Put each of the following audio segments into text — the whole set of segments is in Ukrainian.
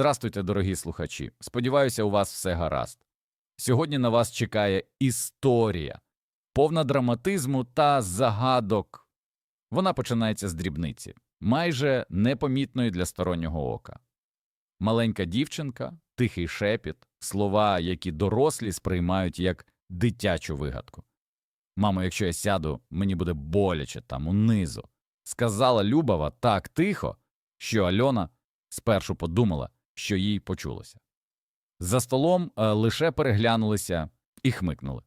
Здрастуйте, дорогі слухачі. Сподіваюся, у вас все гаразд. Сьогодні на вас чекає історія, повна драматизму та загадок. Вона починається з дрібниці, майже непомітної для стороннього ока. Маленька дівчинка, тихий шепіт, слова, які дорослі сприймають як дитячу вигадку. Мамо, якщо я сяду, мені буде боляче там унизу. Сказала Любава так тихо, що Альона спершу подумала, що їй почулося. За столом е, лише переглянулися і хмикнули.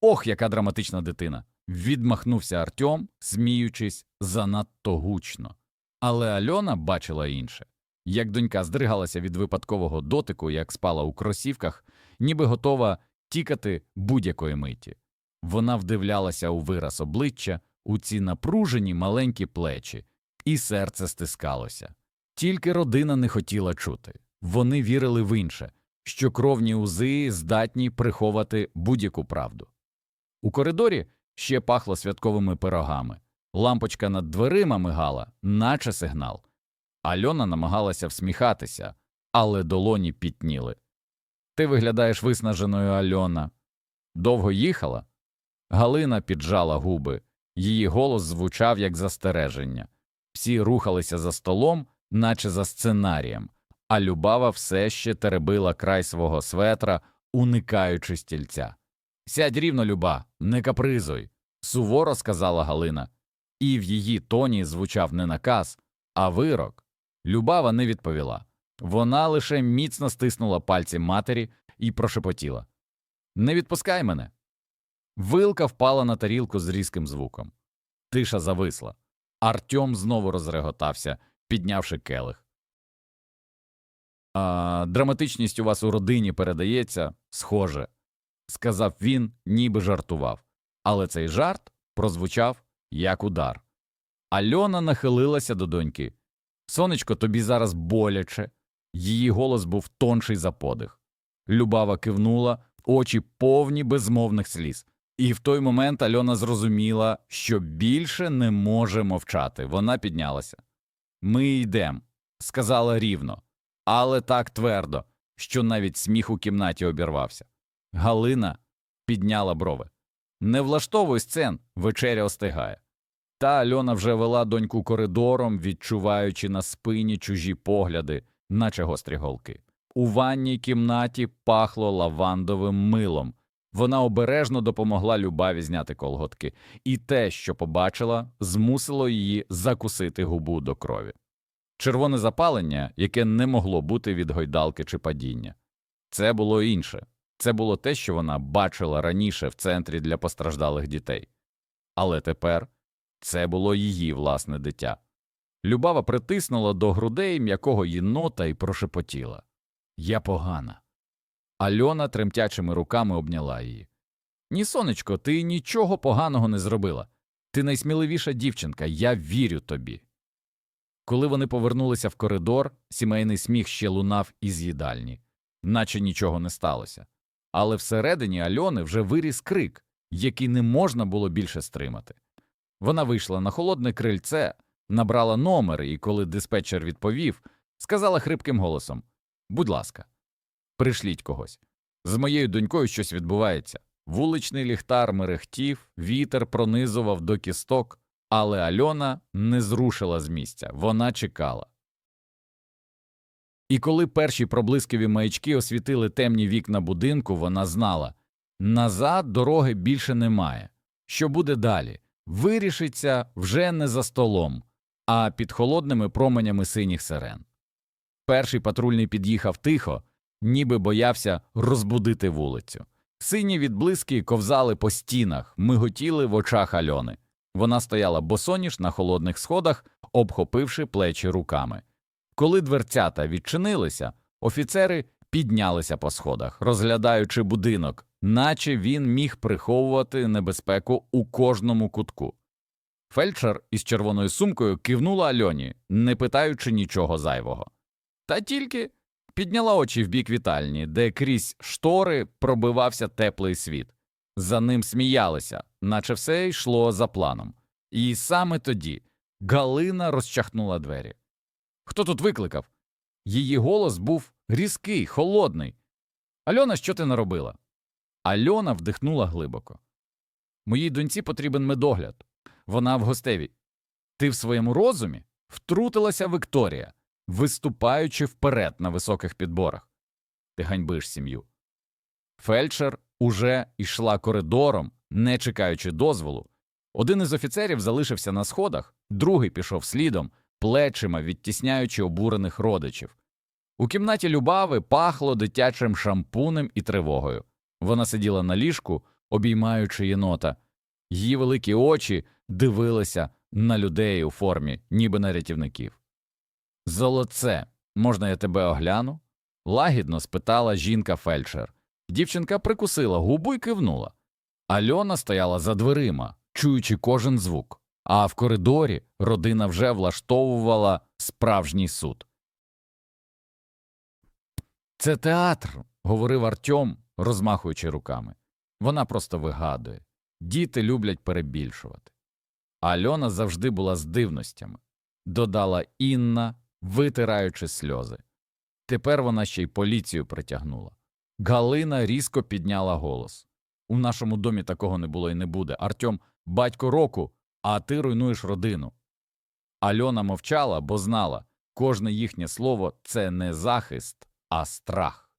Ох, яка драматична дитина! Відмахнувся Артем, сміючись занадто гучно. Але Альона бачила інше як донька здригалася від випадкового дотику, як спала у кросівках, ніби готова тікати будь-якої миті. Вона вдивлялася у вираз обличчя, у ці напружені маленькі плечі, і серце стискалося. Тільки родина не хотіла чути. Вони вірили в інше, що кровні узи здатні приховати будь-яку правду. У коридорі ще пахло святковими пирогами. Лампочка над дверима мигала, наче сигнал. Альона намагалася всміхатися, але долоні пітніли. Ти виглядаєш виснаженою, Альона. Довго їхала? Галина піджала губи, її голос звучав як застереження. Всі рухалися за столом, наче за сценарієм, а Любава все ще теребила край свого светра, уникаючи стільця. Сядь рівно, люба, не капризуй, суворо сказала Галина, і в її тоні звучав не наказ, а вирок. Любава не відповіла. Вона лише міцно стиснула пальці матері і прошепотіла Не відпускай мене. Вилка впала на тарілку з різким звуком. Тиша зависла. Артем знову розреготався, піднявши келих. А, драматичність у вас у родині передається, схоже, сказав він, ніби жартував. Але цей жарт прозвучав як удар. Альона нахилилася до доньки. Сонечко, тобі зараз боляче. Її голос був тонший за подих. Любава кивнула, очі повні безмовних сліз. І в той момент Альона зрозуміла, що більше не може мовчати. Вона піднялася. Ми йдемо, сказала рівно, але так твердо, що навіть сміх у кімнаті обірвався. Галина підняла брови. Не влаштовуй сцен, вечеря остигає. Та Альона вже вела доньку коридором, відчуваючи на спині чужі погляди, наче гострі голки. У ванній кімнаті пахло лавандовим милом. Вона обережно допомогла Любаві зняти колготки, і те, що побачила, змусило її закусити губу до крові. Червоне запалення, яке не могло бути від гойдалки чи падіння. Це було інше. Це було те, що вона бачила раніше в центрі для постраждалих дітей. Але тепер це було її власне дитя. Любава притиснула до грудей м'якого єнота і прошепотіла Я погана. Альона тремтячими руками обняла її. Ні, сонечко, ти нічого поганого не зробила. Ти найсміливіша дівчинка, я вірю тобі. Коли вони повернулися в коридор, сімейний сміх ще лунав із їдальні, наче нічого не сталося. Але всередині Альони вже виріс крик, який не можна було більше стримати. Вона вийшла на холодне крильце, набрала номер і, коли диспетчер відповів, сказала хрипким голосом Будь ласка, пришліть когось. З моєю донькою щось відбувається. Вуличний ліхтар мерехтів, вітер пронизував до кісток, але Альона не зрушила з місця, вона чекала. І коли перші проблискові маячки освітили темні вікна будинку, вона знала назад дороги більше немає. Що буде далі? Вирішиться вже не за столом, а під холодними променями синіх сирен. Перший патрульний під'їхав тихо, ніби боявся розбудити вулицю. Сині відблиски ковзали по стінах, миготіли в очах Альони. Вона стояла босоніж на холодних сходах, обхопивши плечі руками. Коли дверцята відчинилися, офіцери піднялися по сходах, розглядаючи будинок, наче він міг приховувати небезпеку у кожному кутку. Фельдшер із червоною сумкою кивнула Альоні, не питаючи нічого зайвого. Та тільки підняла очі в бік вітальні, де крізь штори пробивався теплий світ. За ним сміялися, наче все йшло за планом. І саме тоді Галина розчахнула двері. Хто тут викликав? Її голос був різкий, холодний. Альона, що ти наробила? Альона вдихнула глибоко. Моїй доньці потрібен медогляд. Вона в гостевій. Ти в своєму розумі втрутилася Вікторія, виступаючи вперед на високих підборах. Ти ганьбиш сім'ю. Фельдшер уже йшла коридором, не чекаючи дозволу. Один із офіцерів залишився на сходах, другий пішов слідом, плечима відтісняючи обурених родичів. У кімнаті Любави пахло дитячим шампунем і тривогою. Вона сиділа на ліжку, обіймаючи єнота. Її великі очі дивилися на людей у формі, ніби на рятівників. Золоце, можна я тебе огляну? лагідно спитала жінка фельдшер. Дівчинка прикусила губу й кивнула. Альона стояла за дверима, чуючи кожен звук, а в коридорі родина вже влаштовувала справжній суд. Це театр, говорив Артем, розмахуючи руками. Вона просто вигадує. Діти люблять перебільшувати. Альона завжди була з дивностями, додала Інна, витираючи сльози. Тепер вона ще й поліцію притягнула. Галина різко підняла голос. У нашому домі такого не було і не буде. Артем батько року, а ти руйнуєш родину. Альона мовчала, бо знала, кожне їхнє слово це не захист, а страх.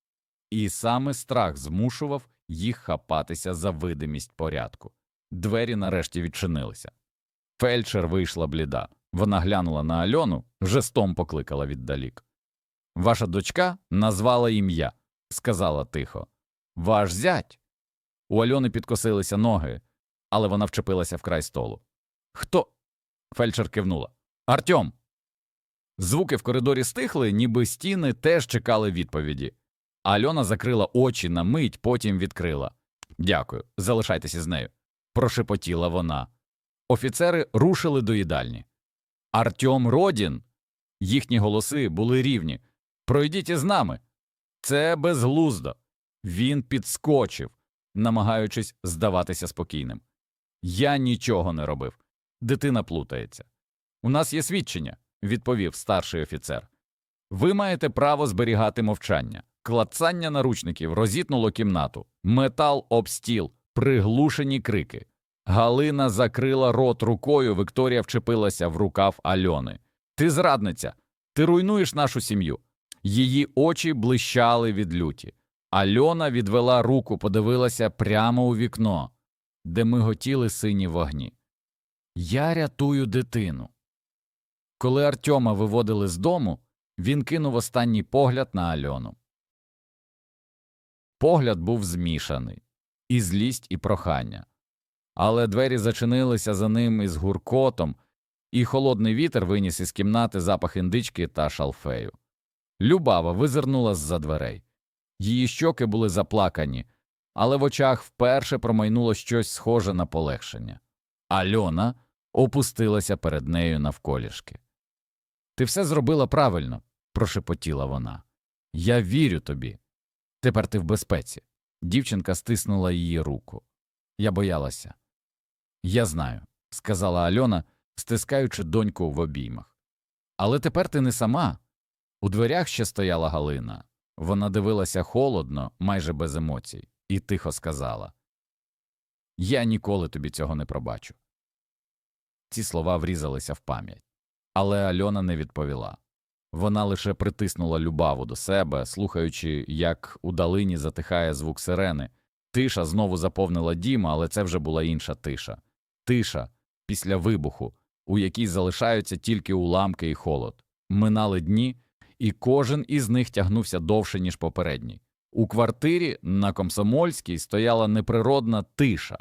І саме страх змушував їх хапатися за видимість порядку. Двері нарешті відчинилися. Фельдшер вийшла бліда. Вона глянула на Альону, жестом покликала віддалік. Ваша дочка назвала ім'я, сказала тихо. Ваш зять. У Альони підкосилися ноги, але вона вчепилася в край столу. Хто? Фельдшер кивнула. Артем. Звуки в коридорі стихли, ніби стіни теж чекали відповіді. Альона закрила очі на мить, потім відкрила. Дякую, залишайтеся з нею. Прошепотіла вона. Офіцери рушили до їдальні. Артем Родін. Їхні голоси були рівні. Пройдіть із нами. Це безглуздо. Він підскочив, намагаючись здаватися спокійним. Я нічого не робив. Дитина плутається. У нас є свідчення, відповів старший офіцер. Ви маєте право зберігати мовчання. Клацання наручників розітнуло кімнату, метал об стіл, приглушені крики. Галина закрила рот рукою, Вікторія вчепилася в рукав Альони. Ти зрадниця, ти руйнуєш нашу сім'ю. Її очі блищали від люті. Альона відвела руку, подивилася прямо у вікно, де миготіли сині вогні. Я рятую дитину. Коли Артема виводили з дому, він кинув останній погляд на Альону. Погляд був змішаний і злість, і прохання. Але двері зачинилися за ним із гуркотом, і холодний вітер виніс із кімнати запах індички та шалфею. Любава визирнула з-за дверей. Її щоки були заплакані, але в очах вперше промайнуло щось схоже на полегшення. Альона опустилася перед нею навколішки. Ти все зробила правильно, прошепотіла вона. Я вірю тобі. Тепер ти в безпеці. Дівчинка стиснула її руку. Я боялася. Я знаю, сказала Альона, стискаючи доньку в обіймах. Але тепер ти не сама. У дверях ще стояла Галина. Вона дивилася холодно, майже без емоцій, і тихо сказала Я ніколи тобі цього не пробачу. Ці слова врізалися в пам'ять. Але Альона не відповіла. Вона лише притиснула любаву до себе, слухаючи, як у далині затихає звук сирени. Тиша знову заповнила дім, але це вже була інша тиша. Тиша після вибуху, у якій залишаються тільки уламки і холод. Минали дні, і кожен із них тягнувся довше, ніж попередній. У квартирі на Комсомольській стояла неприродна тиша.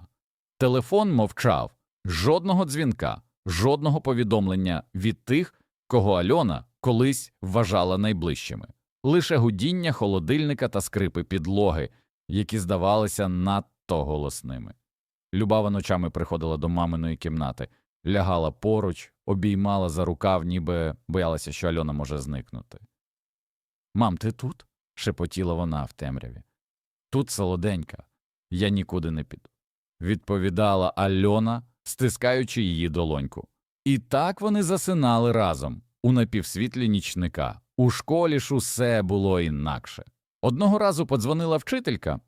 Телефон мовчав, жодного дзвінка, жодного повідомлення від тих, кого Альона колись вважала найближчими, лише гудіння холодильника та скрипи підлоги, які здавалися надто голосними. Любава ночами приходила до маминої кімнати, лягала поруч, обіймала за рукав, ніби боялася, що Альона може зникнути. Мам, ти тут? шепотіла вона в темряві. Тут солоденька, я нікуди не піду. Відповідала Альона, стискаючи її долоньку. І так вони засинали разом у напівсвітлі нічника, У школі ж усе було інакше. Одного разу подзвонила вчителька.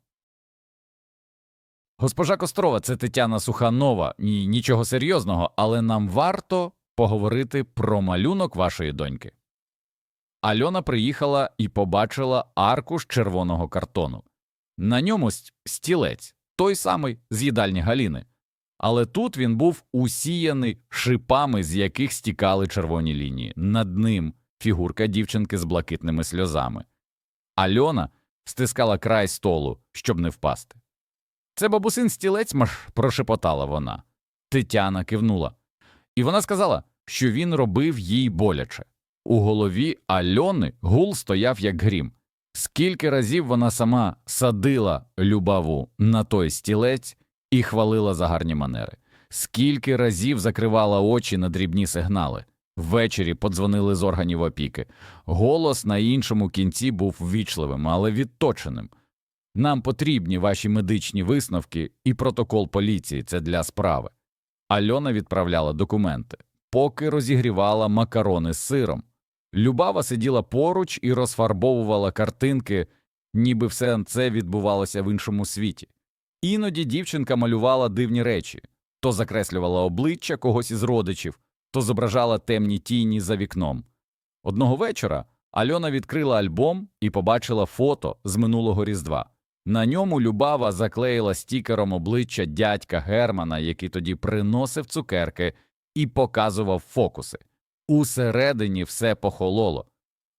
Госпожа Кострова, це Тетяна Суханова. Ні, нічого серйозного, але нам варто поговорити про малюнок вашої доньки. Альона приїхала і побачила аркуш червоного картону. На ньому стілець, той самий з їдальні Галіни. Але тут він був усіяний шипами, з яких стікали червоні лінії. Над ним фігурка дівчинки з блакитними сльозами. Альона стискала край столу, щоб не впасти. Це бабусин стілець, маш, прошепотала вона. Тетяна кивнула. І вона сказала, що він робив їй боляче. У голові Альони гул стояв як грім. Скільки разів вона сама садила любаву на той стілець і хвалила за гарні манери, скільки разів закривала очі на дрібні сигнали. Ввечері подзвонили з органів опіки. Голос на іншому кінці був ввічливим, але відточеним. Нам потрібні ваші медичні висновки і протокол поліції це для справи. Альона відправляла документи, поки розігрівала макарони з сиром. Любава сиділа поруч і розфарбовувала картинки, ніби все це відбувалося в іншому світі. Іноді дівчинка малювала дивні речі то закреслювала обличчя когось із родичів, то зображала темні тіні за вікном. Одного вечора Альона відкрила альбом і побачила фото з минулого Різдва. На ньому Любава заклеїла стікером обличчя дядька Германа, який тоді приносив цукерки і показував фокуси. Усередині все похололо.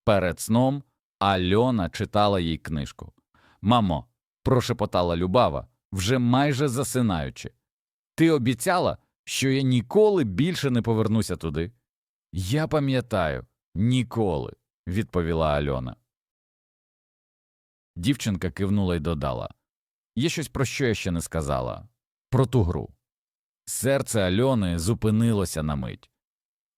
Перед сном Альона читала їй книжку. Мамо, прошепотала Любава, вже майже засинаючи. Ти обіцяла, що я ніколи більше не повернуся туди? Я пам'ятаю, ніколи, відповіла Альона. Дівчинка кивнула й додала Є щось, про що я ще не сказала про ту гру. Серце Альони зупинилося на мить.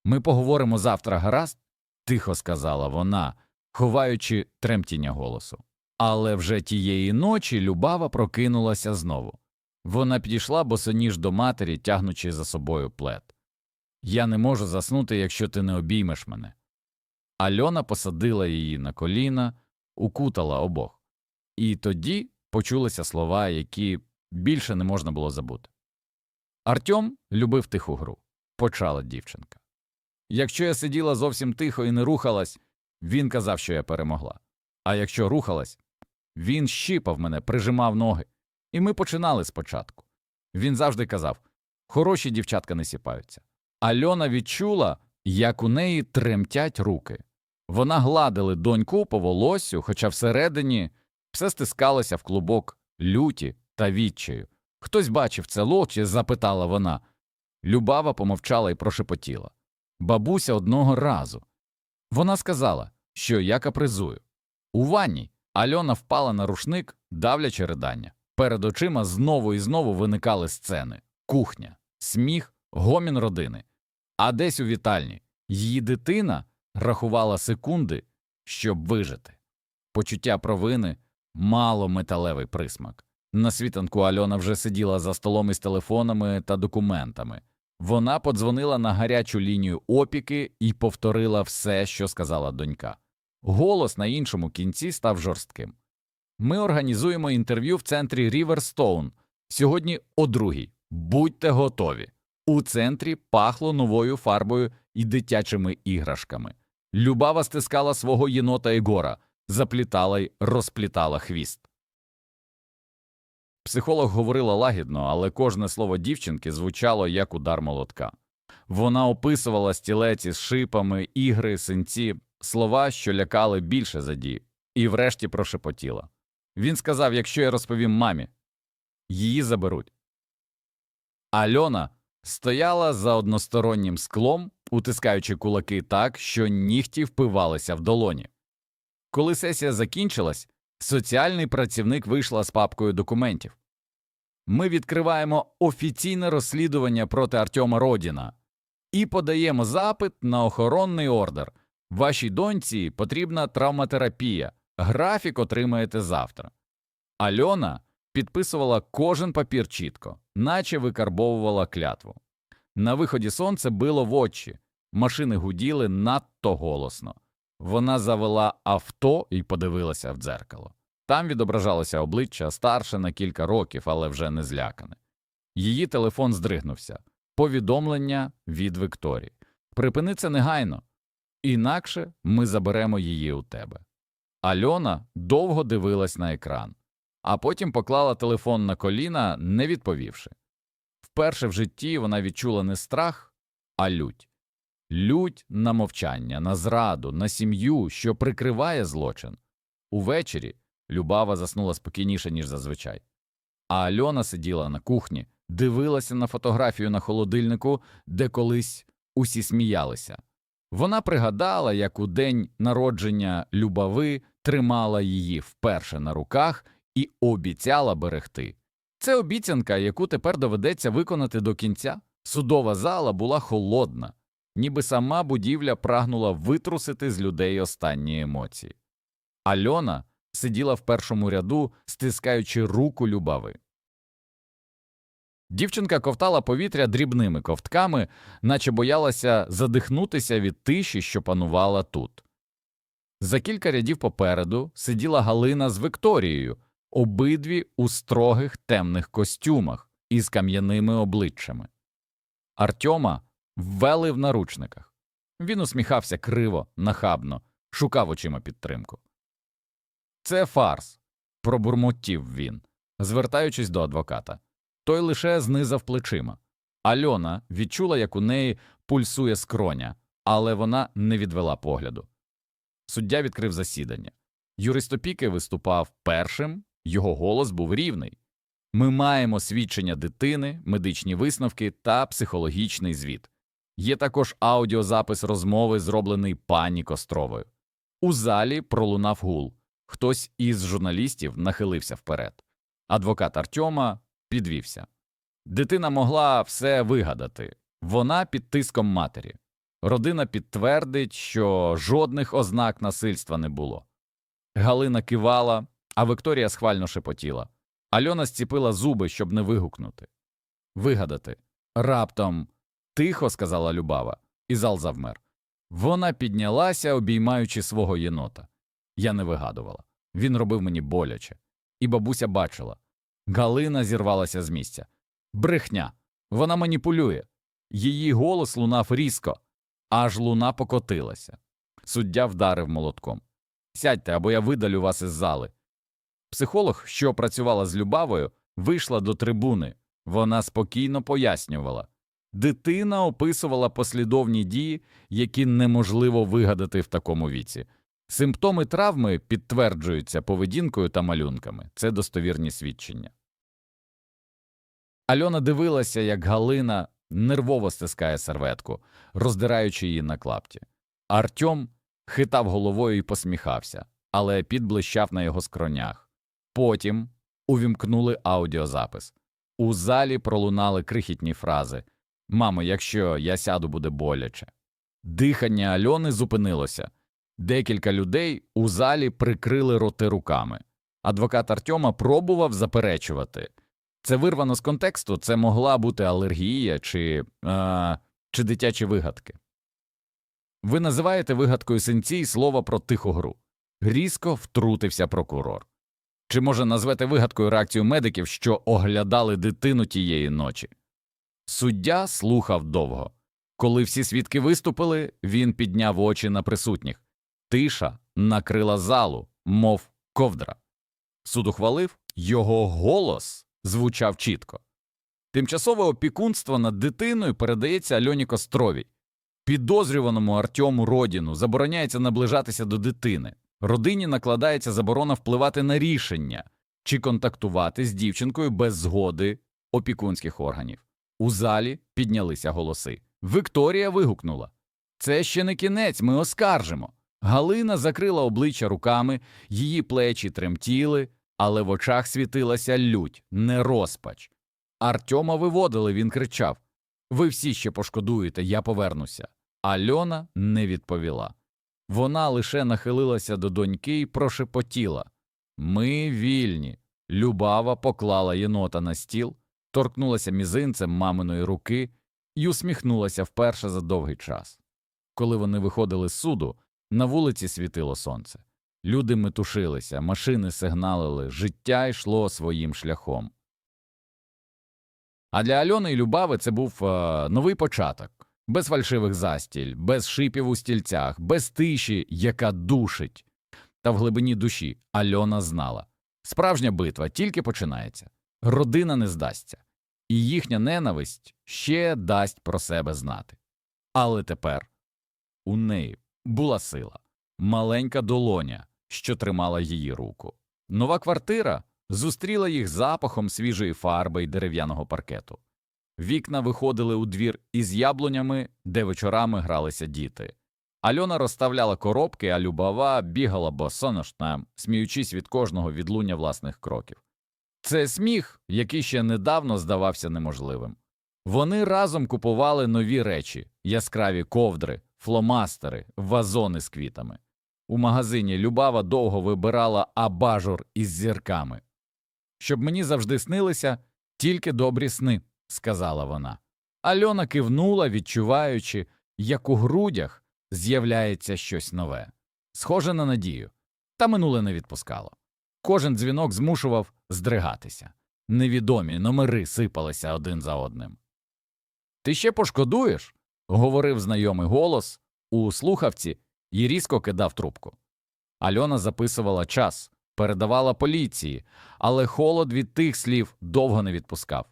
Ми поговоримо завтра, гаразд? тихо сказала вона, ховаючи тремтіння голосу. Але вже тієї ночі Любава прокинулася знову. Вона підійшла босоніж до матері, тягнучи за собою плед. Я не можу заснути, якщо ти не обіймеш мене. Альона посадила її на коліна, укутала обох. І тоді почулися слова, які більше не можна було забути. Артем любив тиху гру, почала дівчинка. Якщо я сиділа зовсім тихо і не рухалась, він казав, що я перемогла. А якщо рухалась, він щипав мене, прижимав ноги. І ми починали спочатку. Він завжди казав хороші дівчатка не сіпаються. Альона відчула, як у неї тремтять руки. Вона гладили доньку по волосю, хоча всередині все стискалося в клубок люті та відчаю. Хтось бачив це лочі? запитала вона. Любава помовчала і прошепотіла. Бабуся одного разу. Вона сказала, що я капризую. У ванні Альона впала на рушник, давлячи ридання. Перед очима знову і знову виникали сцени кухня, сміх, гомін родини. А десь у вітальні її дитина рахувала секунди, щоб вижити. Почуття провини мало металевий присмак. На світанку Альона вже сиділа за столом із телефонами та документами. Вона подзвонила на гарячу лінію опіки і повторила все, що сказала донька. Голос на іншому кінці став жорстким. Ми організуємо інтерв'ю в центрі Ріверстоун сьогодні о другій. Будьте готові. У центрі пахло новою фарбою і дитячими іграшками. Любава стискала свого єнота Егора, заплітала й розплітала хвіст. Психолог говорила лагідно, але кожне слово дівчинки звучало як удар молотка. Вона описувала стілеці з шипами, ігри, синці, слова, що лякали більше за дії, і врешті прошепотіла. Він сказав, якщо я розповім мамі, її заберуть. Альона стояла за одностороннім склом, утискаючи кулаки так, що нігті впивалися в долоні. Коли сесія закінчилась, соціальний працівник вийшла з папкою документів. Ми відкриваємо офіційне розслідування проти Артема Родіна і подаємо запит на охоронний ордер. Вашій доньці потрібна травматерапія. Графік отримаєте завтра. Альона підписувала кожен папір чітко, наче викарбовувала клятву. На виході сонце било в очі, машини гуділи надто голосно. Вона завела авто і подивилася в дзеркало. Там відображалося обличчя старше на кілька років, але вже не злякане. Її телефон здригнувся. Повідомлення від Вікторії. Припини це негайно, інакше ми заберемо її у тебе. Альона довго дивилась на екран, а потім поклала телефон на коліна, не відповівши. Вперше в житті вона відчула не страх, а лють. Лють на мовчання, на зраду, на сім'ю, що прикриває злочин. Увечері Любава заснула спокійніше, ніж зазвичай. А Альона сиділа на кухні, дивилася на фотографію на холодильнику, де колись усі сміялися. Вона пригадала, як у день народження Любави тримала її вперше на руках і обіцяла берегти. Це обіцянка, яку тепер доведеться виконати до кінця. Судова зала була холодна, ніби сама будівля прагнула витрусити з людей останні емоції. Альона сиділа в першому ряду, стискаючи руку Любави. Дівчинка ковтала повітря дрібними ковтками, наче боялася задихнутися від тиші, що панувала тут. За кілька рядів попереду сиділа Галина з Вікторією, обидві у строгих темних костюмах із кам'яними обличчями. Артьома ввели в наручниках. Він усміхався криво, нахабно, шукав очима підтримку. Це фарс, пробурмотів він, звертаючись до адвоката. Той лише знизав плечима. Альона відчула, як у неї пульсує скроня, але вона не відвела погляду. Суддя відкрив засідання. Юристопіки виступав першим, його голос був рівний. Ми маємо свідчення дитини, медичні висновки та психологічний звіт. Є також аудіозапис розмови, зроблений пані Костровою. У залі пролунав гул. Хтось із журналістів нахилився вперед. Адвокат Артьома підвівся. Дитина могла все вигадати. Вона під тиском матері. Родина підтвердить, що жодних ознак насильства не було. Галина кивала, а Вікторія схвально шепотіла. Альона зціпила зуби, щоб не вигукнути. Вигадати. Раптом тихо сказала Любава, і зал завмер. Вона піднялася, обіймаючи свого єнота. Я не вигадувала. Він робив мені боляче. І бабуся бачила. Галина зірвалася з місця. Брехня. Вона маніпулює. Її голос лунав різко, аж луна покотилася. Суддя вдарив молотком. Сядьте, або я видалю вас із зали. Психолог, що працювала з Любавою, вийшла до трибуни. Вона спокійно пояснювала. Дитина описувала послідовні дії, які неможливо вигадати в такому віці. Симптоми травми підтверджуються поведінкою та малюнками це достовірні свідчення. Альона дивилася, як Галина нервово стискає серветку, роздираючи її на клапті. Артьом хитав головою і посміхався, але підблищав на його скронях. Потім увімкнули аудіозапис. У залі пролунали крихітні фрази Мамо, якщо я сяду, буде боляче. Дихання Альони зупинилося. Декілька людей у залі прикрили роти руками. Адвокат Артьома пробував заперечувати. Це вирвано з контексту, це могла бути алергія чи, е, чи дитячі вигадки. Ви називаєте вигадкою синці слово про тиху гру. Різко втрутився прокурор. Чи, може, назвете вигадкою реакцію медиків, що оглядали дитину тієї ночі? Суддя слухав довго. Коли всі свідки виступили, він підняв очі на присутніх. Тиша накрила залу, мов ковдра. Суд ухвалив, його голос звучав чітко. Тимчасове опікунство над дитиною передається Альоні Костровій. Підозрюваному Артему Родіну забороняється наближатися до дитини. Родині накладається заборона впливати на рішення чи контактувати з дівчинкою без згоди опікунських органів. У залі піднялися голоси. Вікторія вигукнула Це ще не кінець, ми оскаржимо. Галина закрила обличчя руками, її плечі тремтіли, але в очах світилася лють, не розпач. Артьома виводили, він кричав Ви всі ще пошкодуєте, я повернуся. Альона не відповіла. Вона лише нахилилася до доньки і прошепотіла Ми вільні. Любава поклала єнота на стіл, торкнулася мізинцем маминої руки і усміхнулася вперше за довгий час. Коли вони виходили з суду, На вулиці світило сонце. Люди метушилися, машини сигналили, життя йшло своїм шляхом. А для Альони і Любави це був е, новий початок. Без фальшивих застіль, без шипів у стільцях, без тиші, яка душить. Та в глибині душі Альона знала справжня битва тільки починається, родина не здасться, і їхня ненависть ще дасть про себе знати. Але тепер у неї була сила, маленька долоня, що тримала її руку. Нова квартира зустріла їх запахом свіжої фарби й дерев'яного паркету. Вікна виходили у двір із яблунями, де вечорами гралися діти. Альона розставляла коробки, а Любава бігала босоношна, сміючись від кожного відлуння власних кроків. Це сміх, який ще недавно здавався неможливим. Вони разом купували нові речі яскраві ковдри, фломастери, вазони з квітами. У магазині Любава довго вибирала абажур із зірками. Щоб мені завжди снилися тільки добрі сни, сказала вона. Альона кивнула, відчуваючи, як у грудях з'являється щось нове, схоже на надію, та минуле не відпускало. Кожен дзвінок змушував здригатися. Невідомі номери сипалися один за одним. Ти ще пошкодуєш? говорив знайомий голос у слухавці і різко кидав трубку. Альона записувала час, передавала поліції, але холод від тих слів довго не відпускав.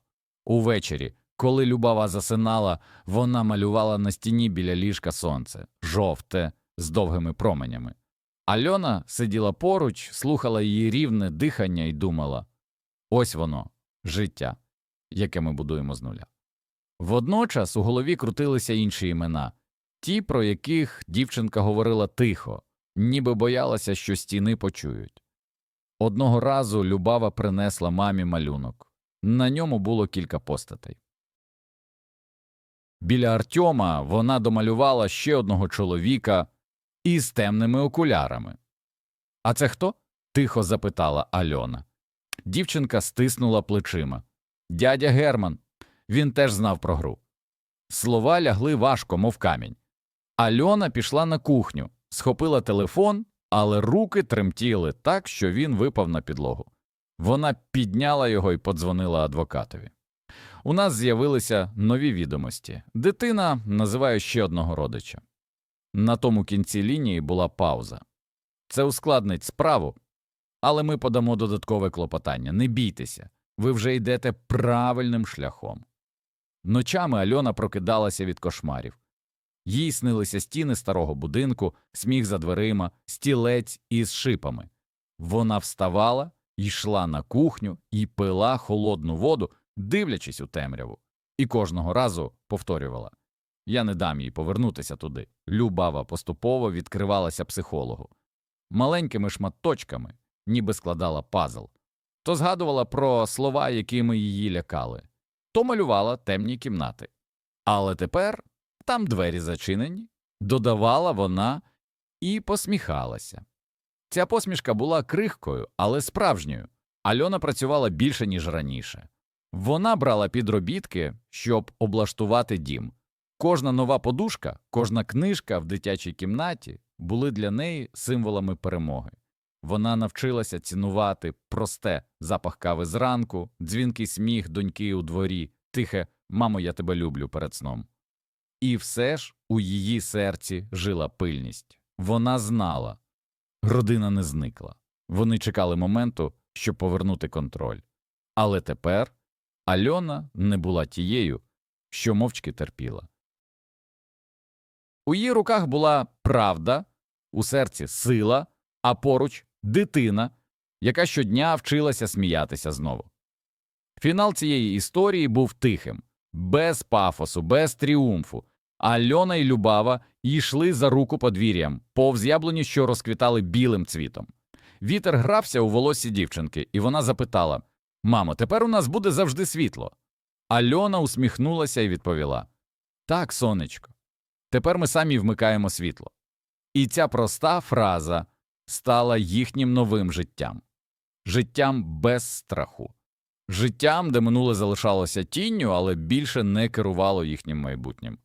Увечері, коли Любава засинала, вона малювала на стіні біля ліжка сонце, жовте, з довгими променями. Альона сиділа поруч, слухала її рівне дихання і думала ось воно, життя, яке ми будуємо з нуля. Водночас у голові крутилися інші імена, ті, про яких дівчинка говорила тихо, ніби боялася, що стіни почують. Одного разу Любава принесла мамі малюнок. На ньому було кілька постатей. Біля Артьома вона домалювала ще одного чоловіка із темними окулярами. А це хто? тихо запитала Альона. Дівчинка стиснула плечима. Дядя Герман. Він теж знав про гру. Слова лягли важко, мов камінь. Альона пішла на кухню, схопила телефон, але руки тремтіли так, що він випав на підлогу. Вона підняла його і подзвонила адвокатові. У нас з'явилися нові відомості. Дитина називає ще одного родича. На тому кінці лінії була пауза. Це ускладнить справу, але ми подамо додаткове клопотання. Не бійтеся, ви вже йдете правильним шляхом. Ночами Альона прокидалася від кошмарів. Їй снилися стіни старого будинку, сміх за дверима, стілець із шипами. Вона вставала, йшла на кухню і пила холодну воду, дивлячись у темряву, і кожного разу повторювала Я не дам їй повернутися туди. Любава поступово відкривалася психологу. Маленькими шматочками, ніби складала пазл, то згадувала про слова, якими її лякали, то малювала темні кімнати. Але тепер там двері зачинені, додавала вона і посміхалася. Ця посмішка була крихкою, але справжньою. Альона працювала більше, ніж раніше. Вона брала підробітки, щоб облаштувати дім. Кожна нова подушка, кожна книжка в дитячій кімнаті були для неї символами перемоги. Вона навчилася цінувати просте запах кави зранку, дзвінкий сміх доньки у дворі, тихе Мамо, я тебе люблю перед сном. І все ж у її серці жила пильність. Вона знала родина не зникла. Вони чекали моменту, щоб повернути контроль. Але тепер Альона не була тією, що мовчки терпіла. У її руках була правда, у серці сила, а поруч дитина, яка щодня вчилася сміятися знову. Фінал цієї історії був тихим, без пафосу, без тріумфу. Альона і Любава йшли за руку подвір'ям, повз яблуні, що розквітали білим цвітом. Вітер грався у волосі дівчинки, і вона запитала Мамо, тепер у нас буде завжди світло. Альона усміхнулася і відповіла Так, сонечко, тепер ми самі вмикаємо світло. І ця проста фраза стала їхнім новим життям життям без страху, життям, де минуле залишалося тінню, але більше не керувало їхнім майбутнім.